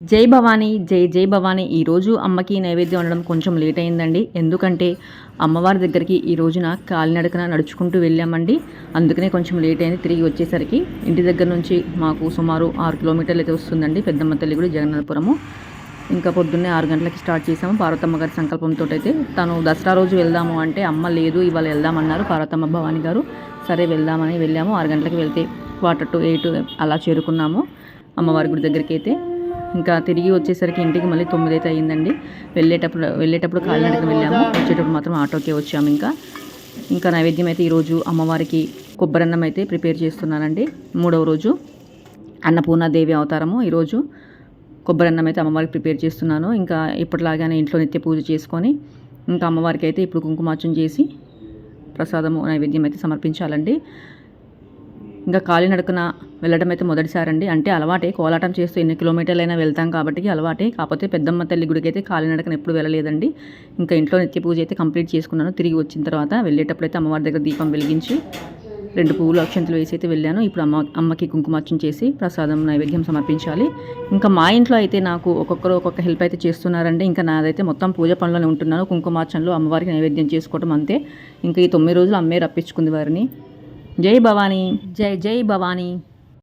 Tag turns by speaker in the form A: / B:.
A: జై భవానీ జై జై భవానీ. ఈరోజు అమ్మకి నైవేద్యం ఉండడం కొంచెం లేట్ అయిందండి. ఎందుకంటే అమ్మవారి దగ్గరికి ఈ రోజున కాలినడకన నడుచుకుంటూ వెళ్ళామండి. అందుకనే కొంచెం లేట్ అయింది. తిరిగి వచ్చేసరికి ఇంటి దగ్గర నుంచి మాకు సుమారు ఆరు కిలోమీటర్లు అయితే వస్తుందండి. పెద్దమ్మ తల్లి గుడి జగన్నాథపురము. ఇంకా పొద్దున్నే ఆరు గంటలకి స్టార్ట్ చేసాము పార్వతమ్మ గారి సంకల్పంతో అయితే తను దసరా రోజు వెళ్దాము అంటే అమ్మ లేదు ఇవాళ వెళ్దామన్నారు పార్వతమ్మ భవాని గారు. సరే వెళ్దామని వెళ్ళాము. ఆరు గంటలకు వెళ్తే క్వార్టర్ టు ఎయిట్ అలా చేరుకున్నాము. అమ్మవారి గుడి దగ్గరికి అయితే ఇంకా తిరిగి వచ్చేసరికి ఇంటికి మళ్ళీ తొమ్మిది అయితే అయ్యిందండి. వెళ్ళేటప్పుడు వెళ్ళేటప్పుడు కాలినడక వెళ్ళాము. వచ్చేటప్పుడు మాత్రం ఆటోకే వచ్చాము ఇంకా. ఇంకా నైవేద్యం అయితే ఈరోజు అమ్మవారికి కొబ్బరన్నం అయితే ప్రిపేర్ చేస్తున్నానండి. మూడవ రోజు అన్నపూర్ణాదేవి అవతారము ఈరోజు కొబ్బరన్నం అయితే అమ్మవారికి ప్రిపేర్ చేస్తున్నాను. ఇంకా ఇప్పటిలాగానే ఇంట్లో నిత్య పూజ చేసుకొని ఇంకా అమ్మవారికి అయితే ఇప్పుడు కుంకుమార్చన చేసి ప్రసాదము నైవేద్యం అయితే సమర్పించాలండి. ఇంకా కాలినడకన వెళ్ళడం అయితే మొదటిసారండి. అంటే అలవాటే కోలాటం చేస్తూ ఎన్ని కిలోమీటర్లైనా వెళ్తాం కాబట్టి అలవాటే. కాకపోతే పెద్దమ్మ తల్లి గుడికి అయితే కాలినడకన ఎప్పుడు వెళ్ళలేదండి. ఇంకా ఇంట్లో నిత్య పూజ అయితే కంప్లీట్ చేసుకున్నాను. తిరిగి వచ్చిన తర్వాత వెళ్ళేటప్పుడు అయితే అమ్మవారి దగ్గర దీపం వెలిగించి రెండు పువ్వులు అక్షంతలు వేసి అయితే వెళ్ళాను. ఇప్పుడు అమ్మ అమ్మకి కుంకుమార్చన చేసి ప్రసాదం నైవేద్యం సమర్పించాలి. ఇంకా మా ఇంట్లో అయితే నాకు ఒక్కొక్కరు ఒక్కొక్క హెల్ప్ అయితే చేస్తున్నారండి. ఇంకా నాదైతే మొత్తం పూజ పనులోనే ఉంటున్నాను. కుంకుమార్చనలో అమ్మవారికి నైవేద్యం చేసుకోవడం అంతే. ఇంకా ఈ తొమ్మిది రోజులు అమ్మే రప్పించుకుంది వారిని. జై భవానీ జై జై భవానీ